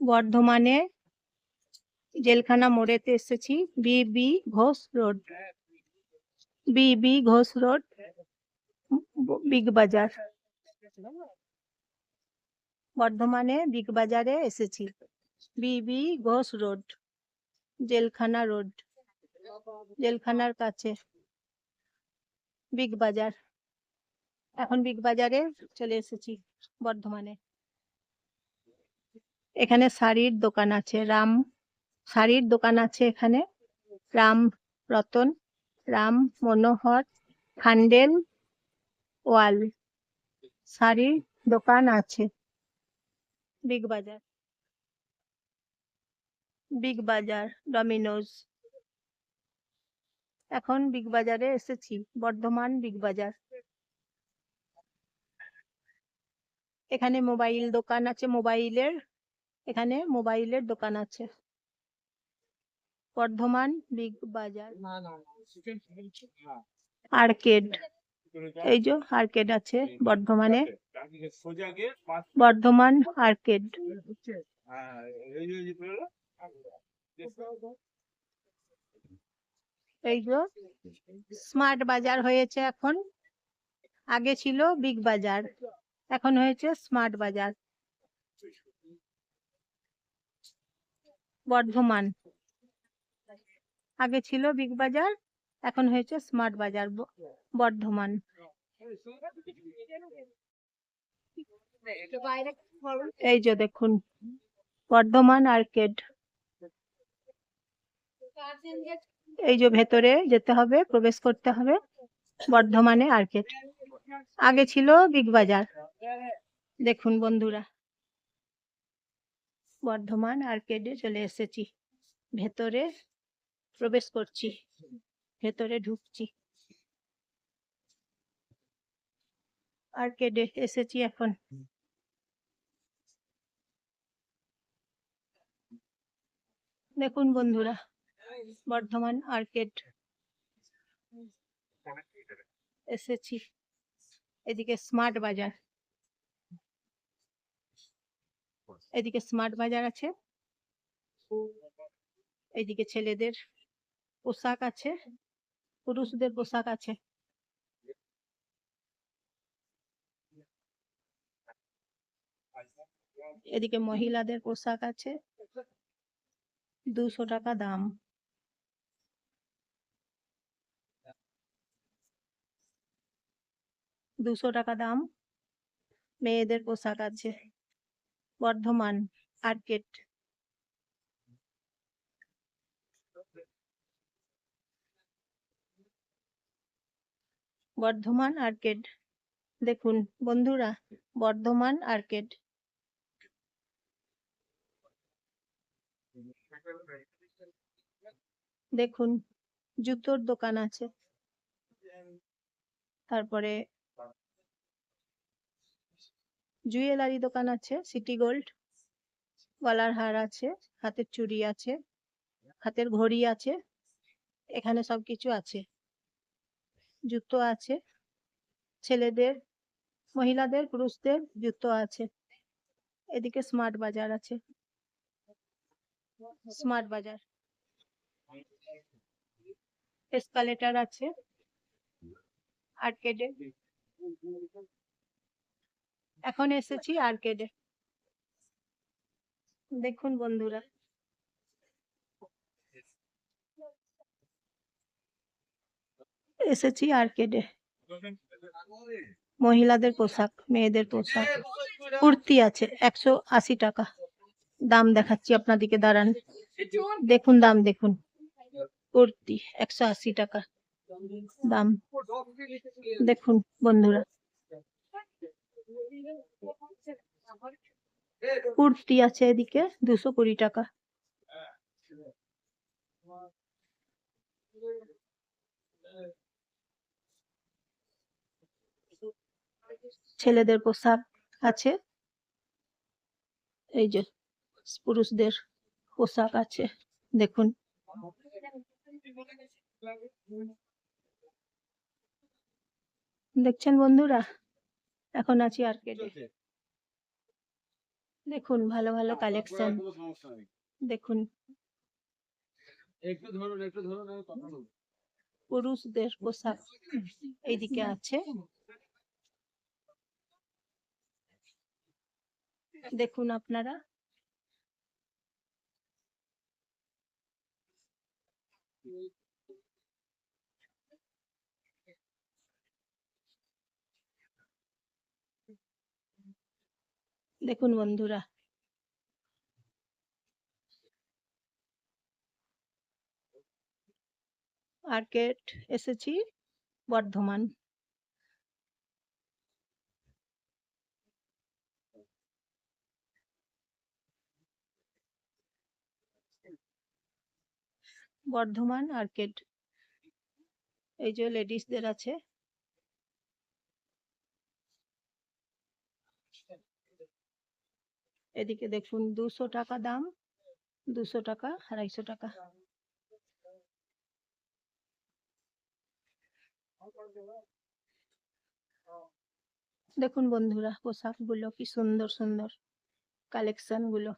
বর্ধমানে জেলখানা মোড়েতে এসেছি বিবি ঘোষ রোড। বিবি ঘোষ রোড, বিগ বাজার। বর্ধমানে বিগ বাজারে এসেছি বিবি ঘোষ রোড, জেলখানা রোড, জেলখানার কাছে, বিগ বাজার। এখন বিগ বাজারে চলে এসেছি বর্ধমানে। এখানে শাড়ির দোকান আছে, রাম শাড়ির দোকান আছে এখানে। রাম রতন, রাম মনোহর, খান্ডেল ওয়াল শাড়ির দোকান আছে। বিগ বাজার। বিগ বাজার, ডমিনোজ। এখন বিগ বাজারে এসেছি, বর্ধমান বিগ বাজার। এখানে মোবাইল দোকান আছে, মোবাইলের এখানে মোবাইলের দোকান আছে। Bardhaman Big Bazaar. আর্কেড। এই যে আর্কেড আছে বর্ধমানে। বর্ধমান আর্কেড। হ্যাঁ এই যে স্মার্ট বাজার হয়েছে এখন। আগে ছিল বিগ বাজার এখন হয়েছে স্মার্ট বাজার। বর্ধমান। আগে ছিল বিগ বাজার, এখন হয়েছে স্মার্ট বাজার বর্ধমান। এই যে দেখুন, বর্ধমান আর্কেড। এই যে ভেতরে যেতে হবে, প্রবেশ করতে হবে, বর্ধমানে আর্কেড। আগে ছিল বিগ বাজার। দেখুন বন্ধুরা বর্ধমান আর্কেডে চলে এসেছি। ভেতরে প্রবেশ করছি। ভেতরে ঢুকছি। আর্কেডে এসেছি এখন। দেখুন বন্ধুরা, বর্ধমান আর্কেড এসেছি। এদিকে স্মার্ট বাজার। এদিকে স্মার্ট বাজার আছে। এদিকে ছেলেদের পোশাক আছে। পুরুষদের পোশাক আছে। এদিকে মহিলাদের পোশাক আছে। দুশো টাকা দাম। দুশো টাকা দাম। মেয়েদের পোশাক আছে। বর্ধমান আর্কেট বর্ধমান আর্কেড দেখুন বন্ধুরা বর্ধমান আর্কেড দেখুন জুতোর দোকান আছে। তারপরে জুয়েলারি দোকান আছে, সিটি গোল্ড, গলার হার আছে, হাতের চুড়ি আছে, হাতের ঘড়ি আছে, এখানে সবকিছু আছে। জুতো আছে, ছেলেদের, মহিলাদের, পুরুষদের জুতো আছে। এদিকে স্মার্ট বাজার আছে। স্মার্ট বাজার। এসকালেটার আছে। আর্কেডে। এখন এসেছি আর্কেডে দেখুন বন্ধুরা। এসেছি আর্কেডে মহিলাদের পোশাক মেয়েদের পোশাক। কুর্তি আছে একশো আশি টাকা। দাম দেখাচ্ছি আপনাদেরকে দাঁড়ান। দেখুন দাম দেখুন। কুর্তি একশো আশি টাকা। দাম। দেখুন বন্ধুরা। কুর্তি আছে এদিকে, দুশো কুড়ি টাকা। ছেলেদের পোশাক আছে। এই যে পুরুষদের পোশাক আছে, দেখুন। দেখছেন বন্ধুরা? এখন আছি আর আর্কেডে দেখুন ভালো ভালো কালেকশন সমস্যা নেই। দেখুন। একটু ধরুন একটু ধরুন পুরুষদের পোশাক এইদিকে আছে। দেখুন আপনারা। দেখুন বন্ধুরা। আর্কেট এসেছি বর্ধমান। বর্ধমান আর্কেট এই যে লেডিসদের আছে। এদিকে দেখুন দুশো টাকা দাম, দুশো টাকা, আড়াইশো টাকা। দেখুন বন্ধুরা পোশাকগুলো কি সুন্দর সুন্দর কালেকশনগুলো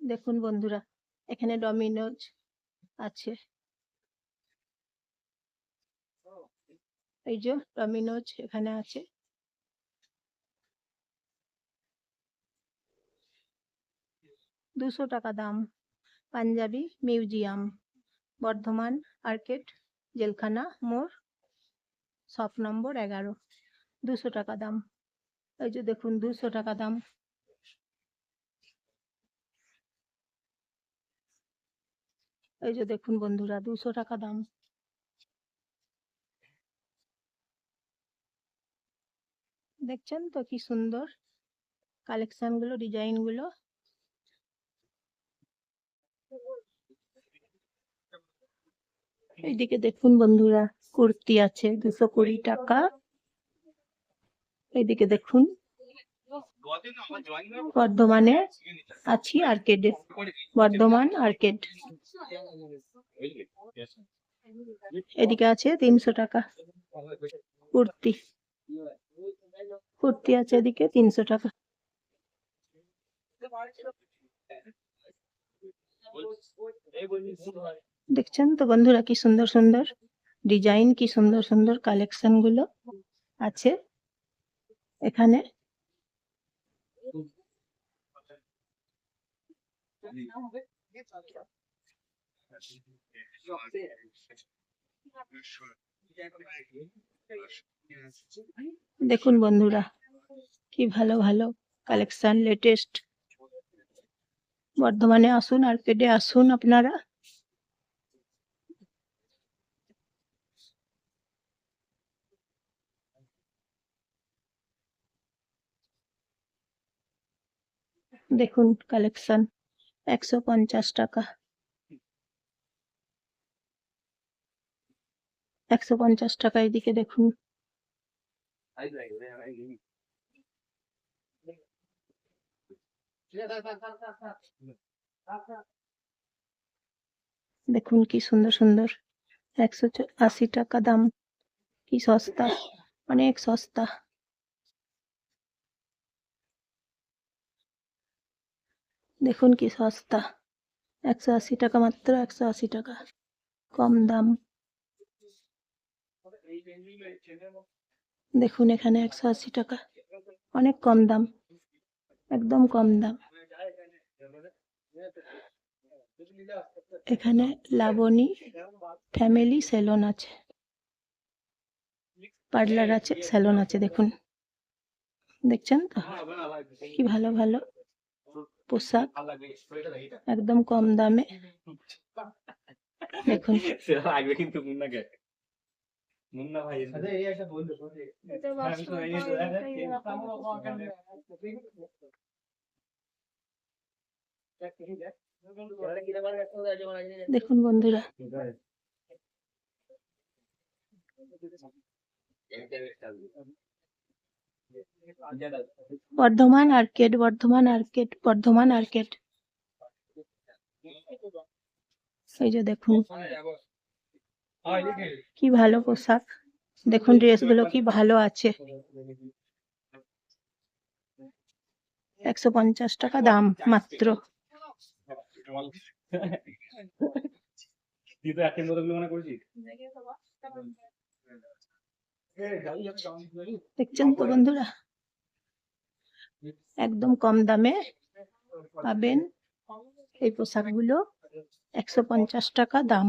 দেখুন বন্ধুরা, এখানে ডমিনোজ আছে। এই যে ডমিনোজ এখানে আছে। দুশো টাকা দাম, পাঞ্জাবি মিউজিয়াম, বর্ধমান আর্কেট জেলখানা মোড়, শপ নম্বর এগারো। দুশো টাকা দাম। এই যে দেখুন, দুশো টাকা দাম। এই যে দেখুন বন্ধুরা, দুশো টাকা দাম। দেখছেন তো কি সুন্দর? কালেকশনগুলো ডিজাইনগুলো এইদিকে দেখুন বন্ধুরা, কুর্তি আছে দুশো কুড়ি টাকা। এইদিকে দেখুন। বর্ধমানে আছি আর্কেডে বর্ধমান আর্কেড এদিকে আছে তিনশো টাকা কুর্তি। কুর্তি আছে এদিকে, তিনশো টাকা। দেখছেন তো বন্ধুরা কি সুন্দর সুন্দর? ডিজাইন কি সুন্দর সুন্দর কালেকশনগুলো আছে এখানে। দেখুন বন্ধুরা, কি ভালো ভালো কালেকশন লেটেস্ট বর্ধমানে আসুন আর্কেডে আসুন আপনারা। দেখুন কালেকশন একশো পঞ্চাশ টাকা। একশো পঞ্চাশ টাকা এদিকে দেখুন। দেখুন কি সুন্দর সুন্দর। একশো চ- আশি টাকা দাম। কি সস্তা। অনেক সস্তা। দেখুন কি সস্তা। একশো আশি টাকা মাত্র একশো আশি টাকা। কম দাম। দেখুন এখানে একশো আশি টাকা। অনেক কম দাম। একদম কম দাম। এখানে লাবণী ফ্যামিলি সেলুন আছে। পার্লার আছে, সেলুন আছে, দেখুন। দেখছেন তো? কি ভালো ভালো পোশাক। একদম কম দামে। দেখুন। মুন্না ভাই আচ্ছা এই একটা বলতে আমি তো এই তো দেখুন বন্ধুরা Bardhaman arcade Bardhaman arcade Bardhaman arcade এই যে দেখুন কি ভালো পোশাক। দেখুন ড্রেসগুলো কি ভালো আছে। একশো পঞ্চাশ টাকা দাম মাত্র। দেখছেন তো বন্ধুরা? একদম কম দামে পাবেন এই পোশাকগুলো। একশো পঞ্চাশ টাকা দাম।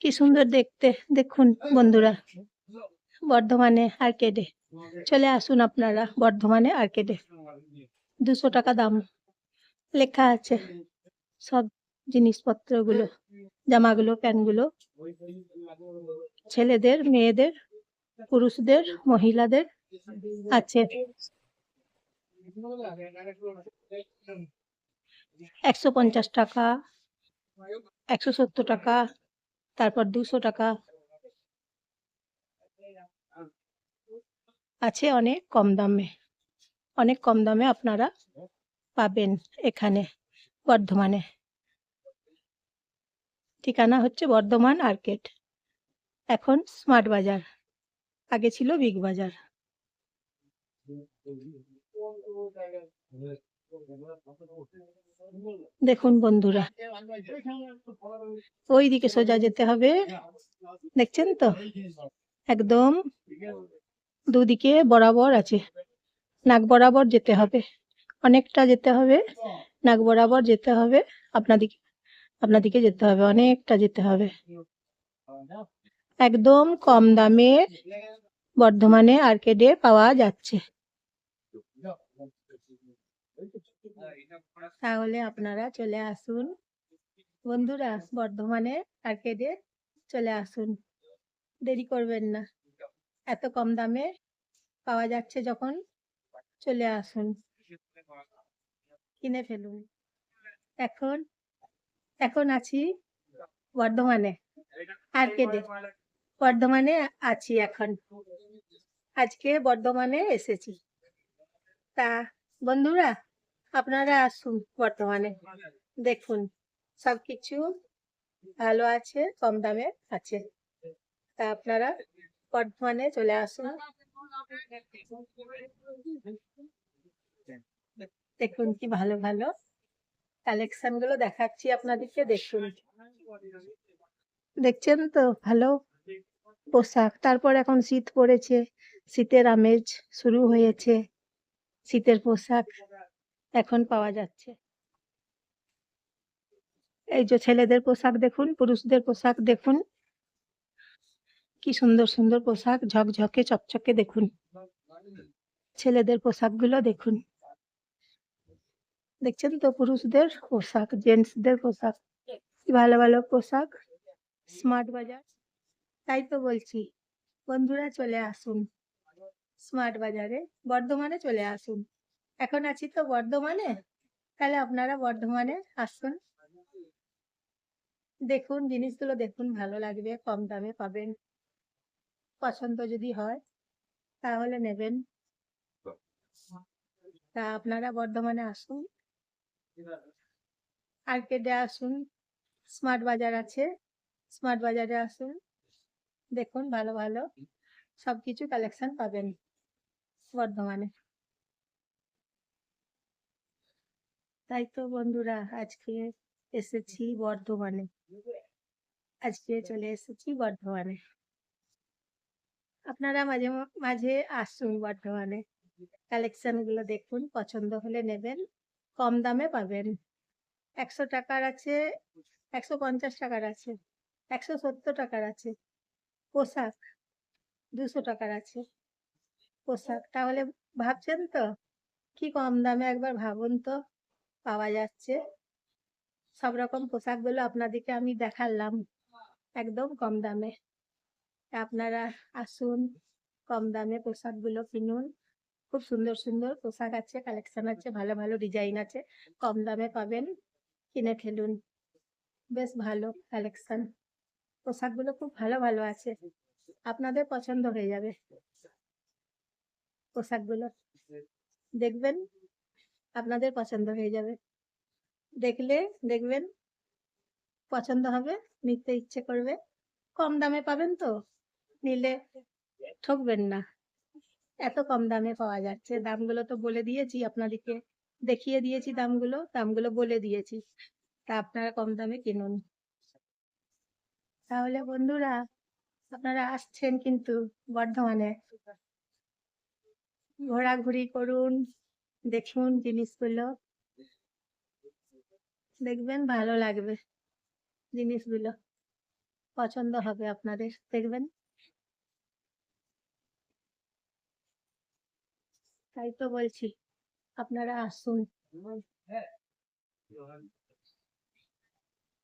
কি সুন্দর দেখতে। দেখুন বন্ধুরা, বর্ধমানে আর্কেডে। চলে আসুন আপনারা বর্ধমানে আর্কেডে। দুশো টাকা দাম লেখা আছে। সব জিনিসপত্রগুলো, জামাগুলো, প্যান্টগুলো। ছেলেদের, মেয়েদের, পুরুষদের, মহিলাদের আছে। একশো পঞ্চাশ টাকা। একশো সত্তর টাকা, তারপর দুশো টাকা। আছে অনেক কম দামে। অনেক কম দামে আপনারা পাবেন এখানে, বর্ধমানে। ঠিকানা হচ্ছে বর্ধমান আর্কেট এখন স্মার্ট বাজার। আগে ছিল বিগ বাজার। দেখুন বন্ধুরা ওই দিকে সোজা যেতে হবে। দেখছেন তো? একদম দুদিকে বরাবর আছে। নাক বরাবর যেতে হবে। অনেকটা যেতে হবে। নাক বরাবর যেতে হবে। আপনাদিকে আপনাদিকে যেতে হবে। অনেকটা যেতে হবে। একদম কম দামে বর্ধমানে আর্কেডে পাওয়া যাচ্ছে। তাহলে আপনারা চলে আসুন। বন্ধুরা, বর্ধমানে আর্কেডে চলে আসুন। দেরি করবেন না। এত কম দামে পাওয়া যাচ্ছে যখন চলে আসুন। কিনে ফেলুন। এখন এখন আছি বর্ধমানে, আর্কেডে। বর্ধমানে আছি এখন। আজকে বর্ধমানে এসেছি। তা, বন্ধুরা আপনারা আসুন বর্তমানে। দেখুন, সবকিছু ভালো আছে, কম দামে আছে। তা আপনারা বর্ধমানে চলে আসুন। দেখুন কি ভালো ভালো কালেকশনগুলো দেখাচ্ছি আপনাদেরকে, দেখুন। দেখছেন তো? ভালো পোশাক। তারপর এখন শীত পড়েছে, শীতের আমেজ শুরু হয়েছে, শীতের পোশাক। এখন পাওয়া যাচ্ছে। এই যে ছেলেদের পোশাক দেখুন, পুরুষদের পোশাক দেখুন। কি সুন্দর সুন্দর পোশাক, ঝকঝকে, চকচকে দেখুন। ছেলেদের পোশাকগুলো দেখুন। দেখছেন তো পুরুষদের পোশাক, জেন্টসদের পোশাক ভালো ভালো পোশাক, স্মার্ট বাজার। তাই তো বলছি, বন্ধুরা চলে আসুন, স্মার্ট বাজারে, বর্ধমানে চলে আসুন। এখন আছি তো বর্ধমানে। তাহলে আপনারা বর্ধমানে আসুন। দেখুন, জিনিসগুলো দেখুন, ভালো লাগবে, কম দামে পাবেন। পছন্দ যদি হয়, তাহলে নেবেন। তা আপনারা বর্ধমানে আসুন। আর্কেডে আসুন। স্মার্ট বাজার আছে। স্মার্ট বাজারে আসুন। দেখুন, ভালো ভালো। সব কিছু কালেকশন পাবেন বর্ধমানে। তাই তো বন্ধুরা আজকে এসেছি বর্ধমানে। আজকে চলে এসেছি বর্ধমানে। আপনারা মাঝে মাঝে আসুন বর্ধমানে। কালেকশনগুলো দেখুন, পছন্দ হলে নেবেন, কম দামে পাবেন। একশো টাকার আছে, একশো পঞ্চাশ টাকার আছে, একশো সত্তর টাকার আছে। পোশাক দুশো টাকার আছে। পোশাক, তাহলে ভাবছেন তো, কি কম দামে একবার ভাবুন তো। পাওয়া যাচ্ছে। সব রকম পোশাকগুলো আপনাদেরকে আমি দেখালাম একদম কম দামে। আপনারা আসুন, কম দামে পোশাকগুলো কিনুন। খুব সুন্দর সুন্দর পোশাক আছে, কালেকশন আছে, ভালো ভালো ডিজাইন আছে। কম দামে পাবেন, কিনে ফেলুন। বেশ ভালো কালেকশন। পোশাকগুলো খুব ভালো ভালো আছে। আপনাদের পছন্দ হয়ে যাবে। পোশাকগুলো। দেখবেন আপনাদের পছন্দ হয়ে যাবে। দেখলে দেখবেন, পছন্দ হবে, নিতে ইচ্ছে করবে। কম দামে পাবেন তো, নিলে ঠকবেন না। এত কম দামে পাওয়া যাচ্ছে। দামগুলো তো বলে দিয়েছি আপনাদেরকে। দেখিয়ে দিয়েছি দামগুলো দামগুলো বলে দিয়েছি। তা আপনারা কম দামে কিনুন। তাহলে বন্ধুরা, আপনারা আসছেন কিন্তু বর্ধমানে। ঘোরাঘুরি করুন। দেখুন জিনিসগুলো। দেখবেন ভালো লাগবে জিনিসগুলো। পছন্দ হবে আপনাদের, দেখবেন। তাই তো বলছি, আপনারা আসুন।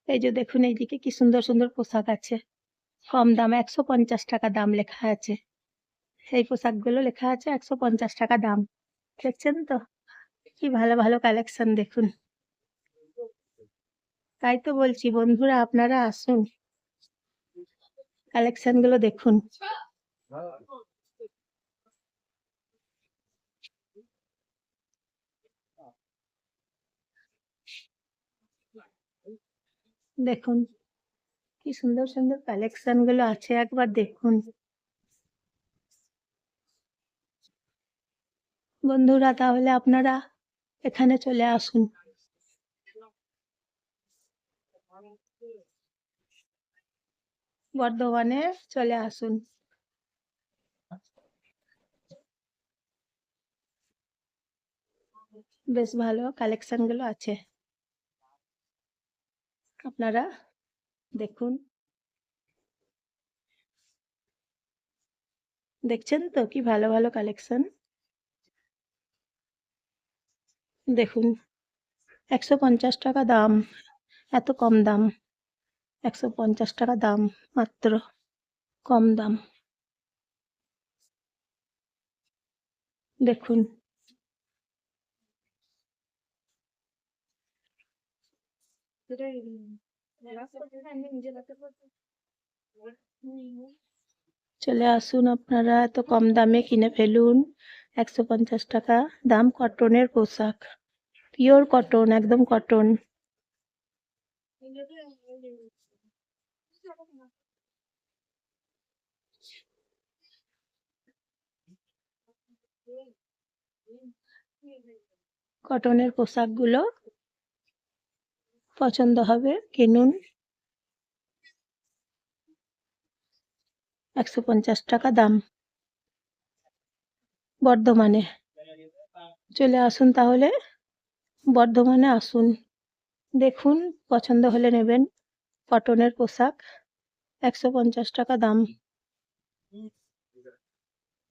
এই যে দেখুন এইদিকে কি সুন্দর সুন্দর পোশাক আছে। কম দাম একশো পঞ্চাশ টাকা দাম লেখা আছে। এই পোশাকগুলো লেখা আছে একশো পঞ্চাশ টাকা দাম। দেখছেন তো? কি ভালো ভালো কালেকশন দেখুন। তাই তো বলছি, বন্ধুরা আপনারা আসুন। কালেকশনগুলো দেখুন। দেখুন, কি সুন্দর সুন্দর কালেকশনগুলো আছে, একবার দেখুন। বন্ধুরা, তাহলে আপনারা এখানে চলে আসুন। বর্ধমানে চলে আসুন। বেশ ভালো কালেকশনগুলো আছে। আপনারা দেখুন। দেখছেন তো কি ভালো ভালো কালেকশন দেখুন, একশো পঞ্চাশ টাকা দাম, এত কম দাম। একশো পঞ্চাশ টাকা দাম, মাত্র কম দাম। দেখুন। চলে আসুন আপনারা, এত কম দামে কিনে ফেলুন। একশো পঞ্চাশ টাকা দাম কটনের পোশাক। পিওর কটন, একদম কটন। কটনের পোশাকগুলো পছন্দ হবে, কিনুন। একশো পঞ্চাশ টাকা দাম। বর্ধমানে। চলে আসুন তাহলে। বর্ধমানে আসুন। দেখুন, পছন্দ হলে নেবেন কটনের পোশাক। একশো পঞ্চাশ টাকা দাম।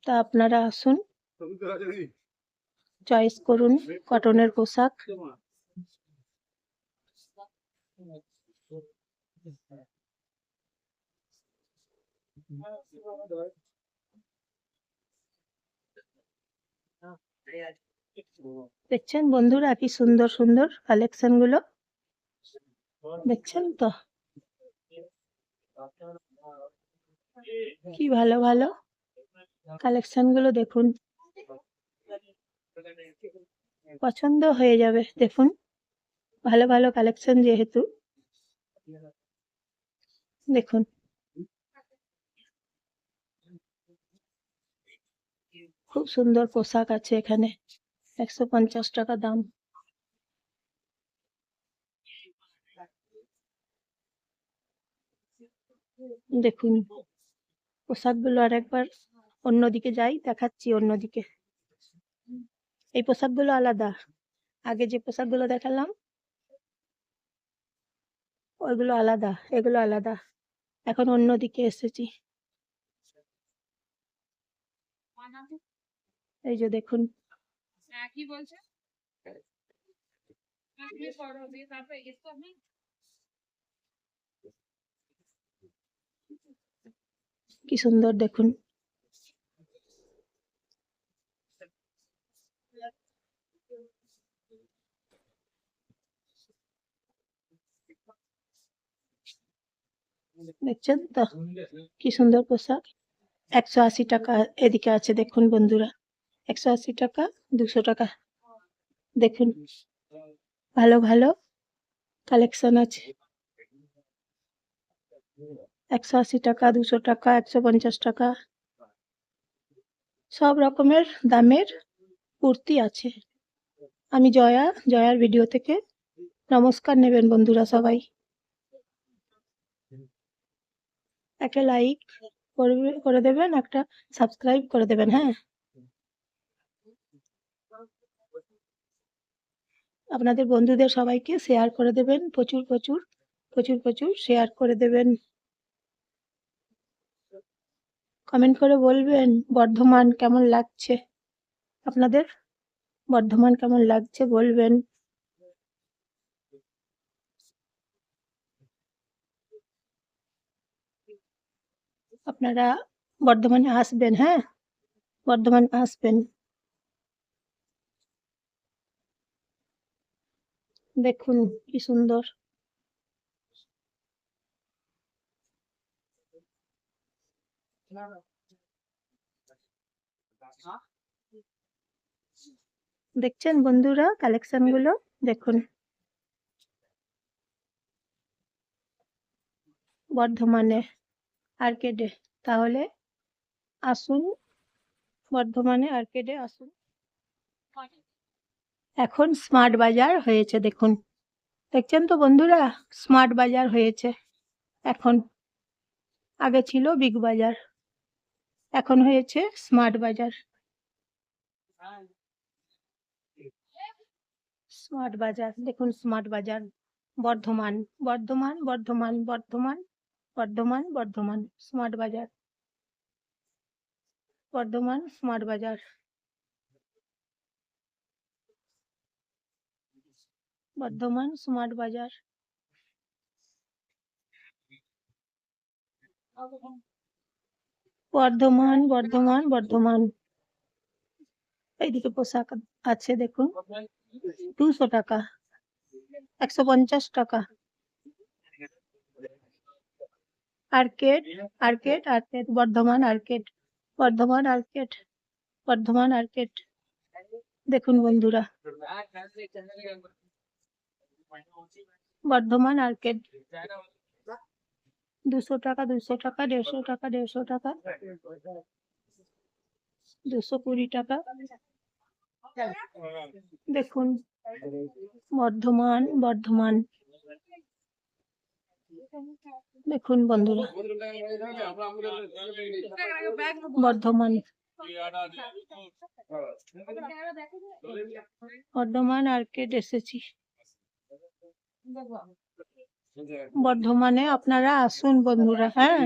তা আপনারা আসুন। চয়েস করুন কটনের পোশাক। দেখছেন বন্ধুরা কি সুন্দর সুন্দর কালেকশনগুলো? দেখছেন তো? কি ভালো ভালো কালেকশনগুলো দেখুন। পছন্দ হয়ে যাবে, দেখুন। ভালো ভালো কালেকশন যেহেতু। দেখুন। খুব সুন্দর পোশাক আছে এখানে। একশো পঞ্চাশ টাকা দাম। দেখুন, পোশাকগুলো আর একবার অন্যদিকে যাই, দেখাচ্ছি অন্যদিকে। এই পোশাকগুলো আলাদা। আগে যে পোশাকগুলো দেখালাম, ওইগুলো আলাদা, এগুলো আলাদা। এখন অন্যদিকে এসেছি। এই যে দেখুন। হ্যাঁ কি বলছে কি সুন্দর দেখুন। দেখছেন তো? কি সুন্দর পোশাক। একশো আশি টাকা এদিকে আছে দেখুন বন্ধুরা। একশো আশি টাকা দুশো টাকা। দেখুন ভালো ভালো কালেকশন আছে। একশো আশি টাকা দুশো টাকা একশো পঞ্চাশ টাকা। সব রকমের দামের কুর্তি আছে। আমি জয়া জয়ার ভিডিও থেকে নমস্কার নেবেন বন্ধুরা সবাই। একটা লাইক করে দেবেন একটা সাবস্ক্রাইব করে দেবেন হ্যাঁ। আপনাদের বন্ধুদের সবাইকে শেয়ার করে দেবেন, প্রচুর প্রচুর প্রচুর প্রচুর শেয়ার করে দেবেন। কমেন্ট করে বলবেন, বর্ধমান কেমন লাগছে? আপনাদের বর্ধমান কেমন লাগছে বলবেন। আপনারা বর্ধমানে আসবেন হ্যাঁ? বর্ধমান আসবেন। দেখুন কি সুন্দর দেখছেন বন্ধুরা কালেকশনগুলো দেখুন বর্ধমানে আর্কেডে তাহলে আসুন বর্ধমানে আর্কেডে আসুন। এখন স্মার্ট বাজার হয়েছে, দেখুন। দেখছেন তো বন্ধুরা? স্মার্ট বাজার হয়েছে। এখন আগে ছিল বিগ বাজার, এখন হয়েছে স্মার্ট বাজার। স্মার্ট বাজার, দেখুন Smart Bazaar. Bardhaman Bardhaman Bardhaman Bardhaman Bardhaman Bardhaman, Smart Bazaar. Bardhaman, Smart বাজার। বর্ধমান স্মার্ট বাজার। বর্ধমান বর্ধমান বর্ধমান। এইদিকে পোশাক আছে দেখুন। দুশো টাকা, একশো পঞ্চাশ টাকা। Arcade arcade arcade, Bardhaman arcade Bardhaman arcade Bardhaman arcade. দেখুন বন্ধুরা। বর্ধমান আর্কেড। দুশো টাকা দুশো টাকা দেড়শো টাকা দেড়শো টাকা। দুশো কুড়ি টাকা। দেখুন বর্ধমান বর্ধমান। দেখুন বন্ধুরা। বর্ধমান। বর্ধমান আর্কেড এসেছি। বর্ধমানে আপনারা আসুন বন্ধুরা হ্যাঁ।